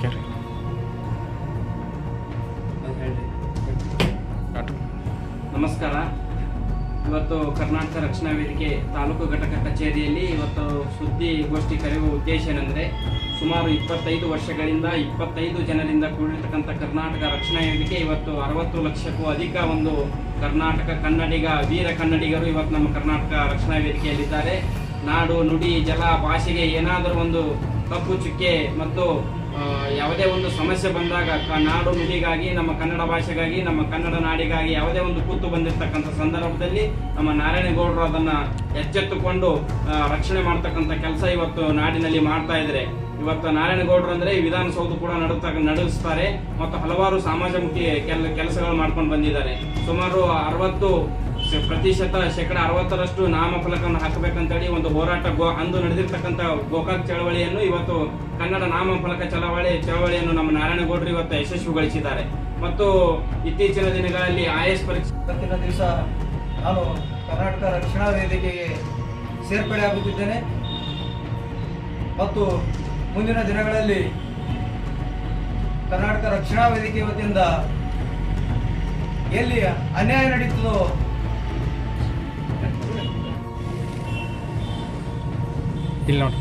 Okay ರೀ start ನಮಸ್ಕಾರ. ಇವತ್ತು ಕರ್ನಾಟಕ ರಕ್ಷಣಾ ವೇದಿಕೆ ತಾಲೂಕು ಘಟಕ ಕಚೇರಿಯಲ್ಲಿ ಇವತ್ತು ಸುದ್ದಿಗೋಷ್ಠಿ ಕರೆಯುವ ಉದ್ದೇಶ ಏನಂದರೆ, ಸುಮಾರು ಇಪ್ಪತ್ತೈದು ವರ್ಷಗಳಿಂದ ಇಪ್ಪತ್ತೈದು ಜನರಿಂದ ಕೂಡಿರ್ತಕ್ಕಂಥ ಕರ್ನಾಟಕ ರಕ್ಷಣಾ ವೇದಿಕೆ ಇವತ್ತು ಅರವತ್ತು ಲಕ್ಷಕ್ಕೂ ಅಧಿಕ ಒಂದು ಕರ್ನಾಟಕ ಕನ್ನಡಿಗ, ವೀರ ಕನ್ನಡಿಗರು ಇವತ್ತು ನಮ್ಮ ಕರ್ನಾಟಕ ರಕ್ಷಣಾ ವೇದಿಕೆಯಲ್ಲಿದ್ದಾರೆ. ನಾಡು, ನುಡಿ, ಜಲ, ಭಾಷೆಗೆ ಏನಾದರೂ ಒಂದು ಕಪ್ಪು ಚುಕ್ಕೆ ಮತ್ತು ಯಾವುದೇ ಒಂದು ಸಮಸ್ಯೆ ಬಂದಾಗ ನಾಡು ನುಡಿಗಾಗಿ, ನಮ್ಮ ಕನ್ನಡ ಭಾಷೆಗಾಗಿ, ನಮ್ಮ ಕನ್ನಡ ನಾಡಿಗಾಗಿ ಯಾವುದೇ ಒಂದು ಕೂತು ಬಂದಿರತಕ್ಕಂಥ ಸಂದರ್ಭದಲ್ಲಿ ನಮ್ಮ ನಾರಾಯಣಗೌಡರು ಅದನ್ನು ಎಚ್ಚೆತ್ತುಕೊಂಡು ರಕ್ಷಣೆ ಮಾಡ್ತಕ್ಕಂಥ ಕೆಲಸ ಇವತ್ತು ನಾಡಿನಲ್ಲಿ ಮಾಡ್ತಾ ಇದ್ದಾರೆ. ಇವತ್ತು ನಾರಾಯಣಗೌಡರು ಅಂದರೆ ವಿಧಾನಸೌಧ ಕೂಡ ನಡುತ್ತ ನಡೆಸ್ತಾರೆ ಮತ್ತು ಹಲವಾರು ಸಮಾಜಮುಖಿ ಕೆಲ ಕೆಲಸಗಳು ಮಾಡ್ಕೊಂಡು ಬಂದಿದ್ದಾರೆ. ಸುಮಾರು ಅರವತ್ತು ಪ್ರತಿಶತ ಶೇಕಡ ಅರವತ್ತರಷ್ಟು ನಾಮಫಲಕವನ್ನು ಹಾಕಬೇಕಂತೇಳಿ ಒಂದು ಹೋರಾಟ ಗೋ ಅಂದು ನಡೆದಿರ್ತಕ್ಕಂಥ ಗೋಕಾಕ್ ಚಳವಳಿಯನ್ನು ಇವತ್ತು ಕನ್ನಡ ನಾಮಫಲಕ ಚಳವಳಿ ಚಳವಳಿಯನ್ನು ನಮ್ಮ ನಾರಾಯಣಗೌಡರು ಇವತ್ತು ಯಶಸ್ವಿಗೊಳಿಸಿದ್ದಾರೆ. ಮತ್ತು ಇತ್ತೀಚಿನ ದಿನಗಳಲ್ಲಿ ಐ ಎಸ್ ಪರೀಕ್ಷೆ ದಿವಸ ನಾನು ಕರ್ನಾಟಕ ರಕ್ಷಣಾ ವೇದಿಕೆಗೆ ಸೇರ್ಪಡೆ ಆಗುತ್ತಿದ್ದೇನೆ. ಮತ್ತು ಮುಂದಿನ ದಿನಗಳಲ್ಲಿ ಕರ್ನಾಟಕ ರಕ್ಷಣಾ ವೇದಿಕೆ ವತಿಯಿಂದ ಎಲ್ಲಿ ಅನ್ಯಾಯ ನಡೀತದೋ ಇಲ್ಲಿ ನೋಡಿ.